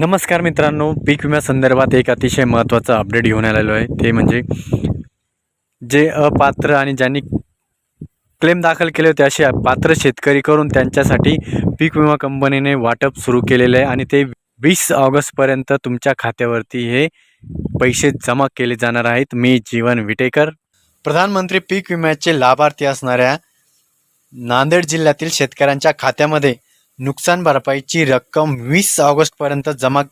नमस्कार मित्रांनो पीक विम्या संदर्भात एक अतिशय महत्त्वाचा अपडेट घेऊन आलेलो आहे. ते म्हणजे जे अपात्र आणि ज्यांनी क्लेम दाखल केले होते असे पात्र शेतकरी करून त्यांच्यासाठी पीक विमा कंपनीने वाटप सुरू केलेले आहे आणि ते वीस ऑगस्टपर्यंत तुमच्या खात्यावरती हे पैसे जमा केले जाणार आहेत. मी जीवन विटेकर. प्रधानमंत्री पीक विम्याचे लाभार्थी असणाऱ्या नांदेड जिल्ह्यातील शेतकऱ्यांच्या खात्यामध्ये नुकसान भरपाईची रक्कम वीस ऑगस्टपर्यंत जमा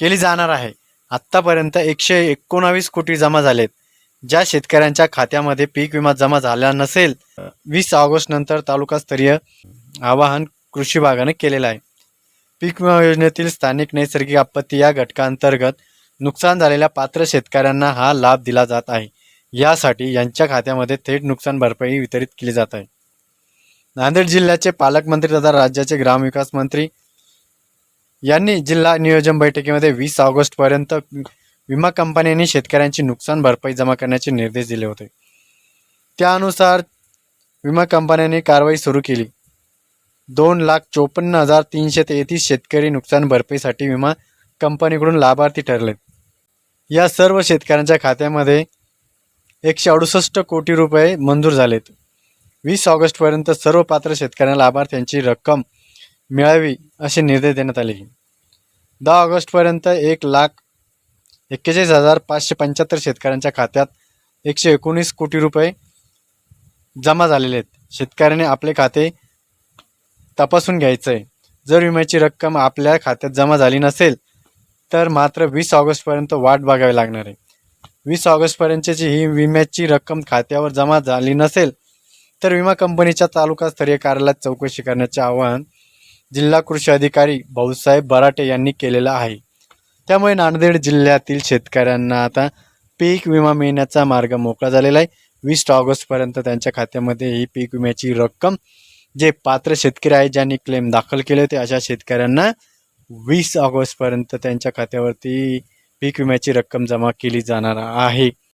केली जाणार आहे. आत्तापर्यंत एकशे एकोणावीस कोटी जमा झालेत. ज्या शेतकऱ्यांच्या खात्यामध्ये पीक विमा जमा झाला नसेल वीस ऑगस्ट नंतर तालुकास्तरीय आवाहन कृषी विभागाने केलेलं आहे. पीक विमा योजनेतील स्थानिक नैसर्गिक आपत्ती या घटकांतर्गत नुकसान झालेल्या पात्र शेतकऱ्यांना हा लाभ दिला जात आहे. यासाठी यांच्या खात्यामध्ये थेट नुकसान भरपाई वितरित केली जात आहे. नांदेड जिल्ह्याचे पालकमंत्री तथा राज्याचे ग्रामविकास मंत्री यांनी जिल्हा नियोजन बैठकीमध्ये वीस ऑगस्टपर्यंत विमा कंपन्यांनी शेतकऱ्यांची नुकसान भरपाई जमा करण्याचे निर्देश दिले होते. त्यानुसार विमा कंपन्यांनी कारवाई सुरू केली. दोन लाख चोपन्न हजार तीनशे तेहतीस शेतकरी नुकसान भरपाईसाठी विमा कंपनीकडून लाभार्थी ठरले. या सर्व शेतकऱ्यांच्या खात्यामध्ये एकशे अडुसष्ट कोटी रुपये मंजूर झालेत. वीस ऑगस्टपर्यंत सर्व पात्र शेतकऱ्यांना लाभार्थ्यांची रक्कम मिळावी असे निर्देश देण्यात आले. दहा ऑगस्टपर्यंत एक लाख एक्केचाळीस हजार पाचशे पंच्याहत्तर शेतकऱ्यांच्या खात्यात एकशे एकोणीस कोटी रुपये जमा झालेले आहेत. शेतकऱ्याने आपले खाते तपासून घ्यायचं आहे. जर विम्याची रक्कम आपल्या खात्यात जमा झाली नसेल तर मात्र वीस ऑगस्टपर्यंत वाट बघावी लागणार आहे. वीस ऑगस्टपर्यंतची ही विम्याची रक्कम खात्यावर जमा झाली नसेल तर विमा कंपनीच्या तालुकास्तरीय कार्यालयात चौकशी करण्याचे आवाहन जिल्हा कृषी अधिकारी भाऊसाहेब बराटे यांनी केलेलं आहे. त्यामुळे नांदेड जिल्ह्यातील शेतकऱ्यांना आता पीक विमा मिळण्याचा मार्ग मोकळा झालेला आहे. वीस ऑगस्टपर्यंत त्यांच्या खात्यामध्ये ही पीक विम्याची रक्कम जे पात्र शेतकरी आहेत ज्यांनी क्लेम दाखल केले होते अशा शेतकऱ्यांना वीस ऑगस्टपर्यंत त्यांच्या खात्यावरती पीक विम्याची रक्कम जमा केली जाणार आहे.